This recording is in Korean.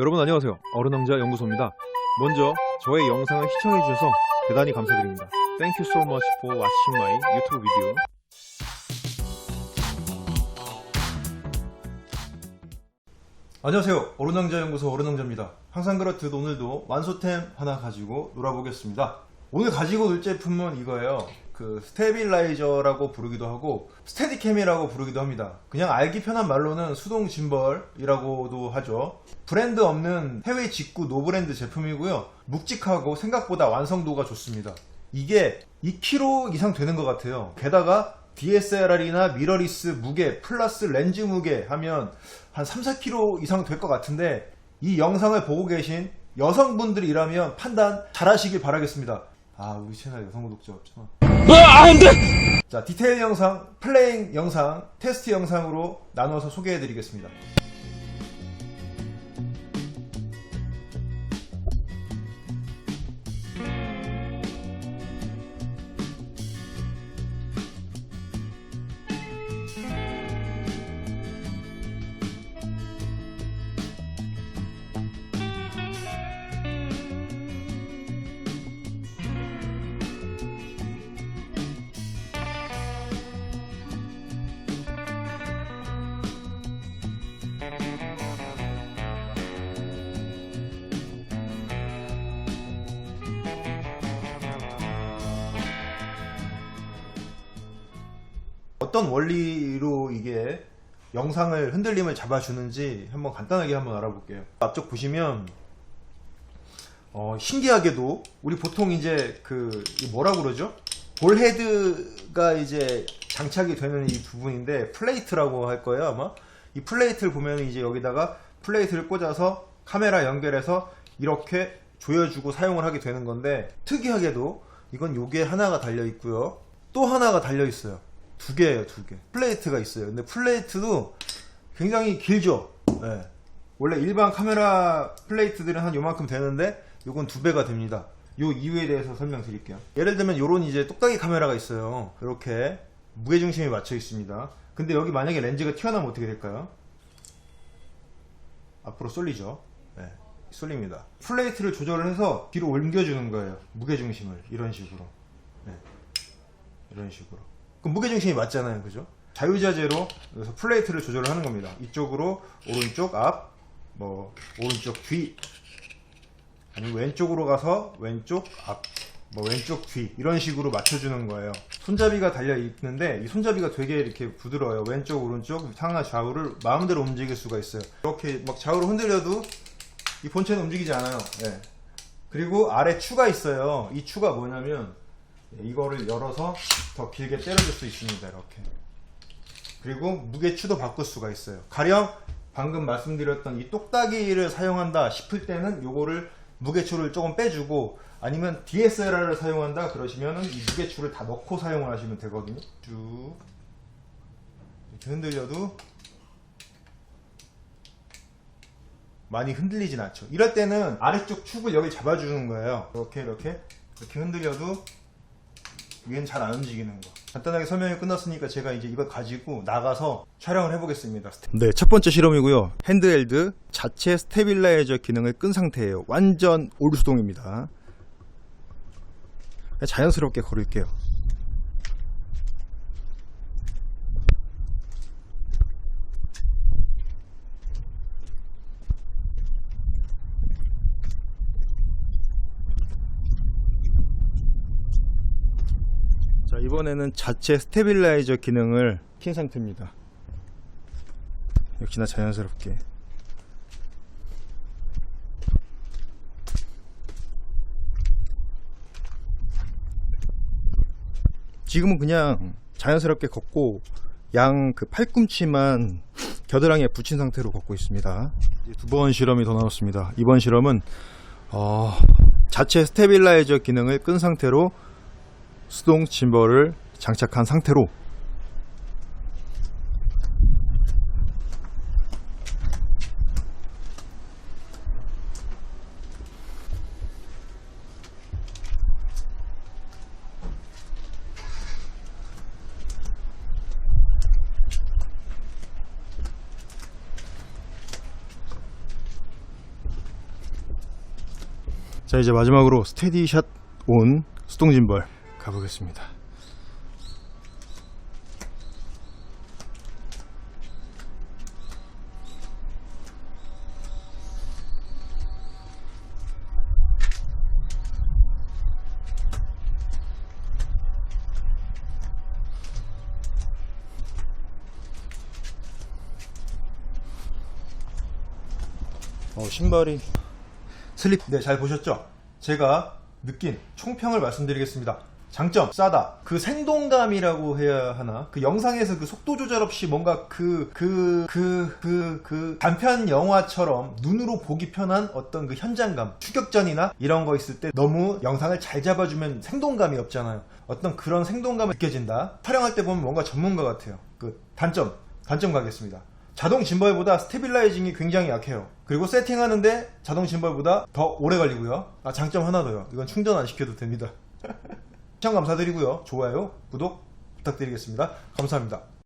여러분 안녕하세요. 어른왕자 연구소입니다. 먼저 저의 영상을 시청해 주셔서 대단히 감사드립니다. Thank you so much for watching my YouTube video. 안녕하세요. 어른왕자 연구소 어른왕자입니다. 항상 그렇듯 오늘도 완소템 하나 가지고 놀아보겠습니다. 오늘 가지고 놀 제품은 이거예요. 그 스테빌라이저라고 부르기도 하고 스테디캠이라고 부르기도 합니다. 그냥 알기 편한 말로는 수동 짐벌이라고도 하죠. 브랜드 없는 해외 직구 노브랜드 제품이고요. 묵직하고 생각보다 완성도가 좋습니다. 이게 2kg 이상 되는 것 같아요. 게다가 DSLR이나 미러리스 무게 플러스 렌즈 무게 하면 한 3, 4kg 이상 될 것 같은데 이 영상을 보고 계신 여성분들이라면 판단 잘 하시길 바라겠습니다. 아, 우리 채널 여성 구독자 없잖아. 자, 디테일 영상, 플레잉 영상, 테스트 영상으로 나눠서 소개해 드리겠습니다. 어떤 원리로 이게 영상을 흔들림을 잡아주는지 한번 간단하게 한번 알아볼게요. 앞쪽 보시면 어, 신기하게도 우리 보통 이제 그이 뭐라 그러죠? 볼 헤드가 이제 장착이 되는 이 부분인데 플레이트라고 할 거예요 아마 이 플레이트를 보면 이제 여기다가 플레이트를 꽂아서 카메라 연결해서 이렇게 조여주고 사용을 하게 되는 건데 특이하게도 이건 요게 하나가 달려 있고요 또 하나가 달려 있어요 두 개예요 두 개. 플레이트가 있어요. 근데 플레이트도 굉장히 길죠. 네. 원래 일반 카메라 플레이트들은 한 요만큼 되는데 요건 두 배가 됩니다. 요 이유에 대해서 설명드릴게요. 예를 들면 요런 이제 똑딱이 카메라가 있어요. 이렇게 무게중심이 맞춰 있습니다. 근데 여기 만약에 렌즈가 튀어나오면 어떻게 될까요? 앞으로 쏠리죠. 네, 쏠립니다. 플레이트를 조절을 해서 뒤로 옮겨주는 거예요. 무게중심을. 이런 식으로. 네, 이런 식으로 무게중심이 맞잖아요 그죠 자유자재로 그래서 플레이트를 조절을 하는 겁니다 이쪽으로 오른쪽 앞 뭐 오른쪽 뒤 아니면 왼쪽으로 가서 왼쪽 앞, 뭐 왼쪽 뒤 이런 식으로 맞춰주는 거예요. 손잡이가 달려 있는데 이 손잡이가 되게 이렇게 부드러워요. 왼쪽 오른쪽 상하 좌우를 마음대로 움직일 수가 있어요. 이렇게 막 좌우로 흔들려도 이 본체는 움직이지 않아요. 예. 그리고 아래 추가 있어요. 이 추가 뭐냐면 이거를 열어서 더 길게 때려줄 수 있습니다. 이렇게. 그리고 무게추도 바꿀 수가 있어요. 가령 방금 말씀드렸던 이 똑딱이를 사용한다 싶을 때는 요거를 무게추를 조금 빼주고 아니면 DSLR을 사용한다 그러시면은 이 무게추를 다 넣고 사용을 하시면 되거든요. 쭉 이렇게 흔들려도 많이 흔들리진 않죠. 이럴 때는 아래쪽 축을 여기 잡아주는 거예요. 이렇게 이렇게 이렇게 흔들려도 위엔 잘안 움직이는 거. 간단하게 설명이 끝났으니까 제가 이제 이걸 가지고 나가서 촬영을 해보겠습니다. 네, 첫 번째 실험이고요. 핸드헬드 자체 스테빌라이저 기능을 끈 상태예요. 완전 올수동입니다. 자연스럽게 걸을게요. 이번에는 자체 스테빌라이저 기능을 킨 상태입니다. 역시나 자연스럽게. 지금은 그냥 자연스럽게 걷고 양 그 팔꿈치만 겨드랑이에 붙인 상태로 걷고 있습니다. 두 번 실험이 더 나왔습니다. 이번 실험은 어, 자체 스테빌라이저 기능을 끈 상태로 수동 짐벌을 장착한 상태로 자 이제 마지막으로 스테디샷 온 수동짐벌. 가보겠습니다. 어 신발이 슬립 네잘 보셨죠? 제가 느낀 총평을 말씀드리겠습니다. 장점 싸다. 그 생동감이라고 해야 하나? 그 영상에서 그 속도 조절 없이 뭔가 그 그 그 그 그 단편 영화처럼 눈으로 보기 편한 어떤 그 현장감, 추격전이나 이런 거 있을 때 너무 영상을 잘 잡아주면 생동감이 없잖아요. 어떤 그런 생동감이 느껴진다. 촬영할 때 보면 뭔가 전문가 같아요. 그 단점, 단점 가겠습니다. 자동 짐벌보다 스테빌라이징이 굉장히 약해요. 그리고 세팅하는데 자동 짐벌보다 더 오래 걸리고요. 아, 장점 하나 더요. 이건 충전 안 시켜도 됩니다. 시청 감사드리고요. 좋아요, 구독 부탁드리겠습니다. 감사합니다.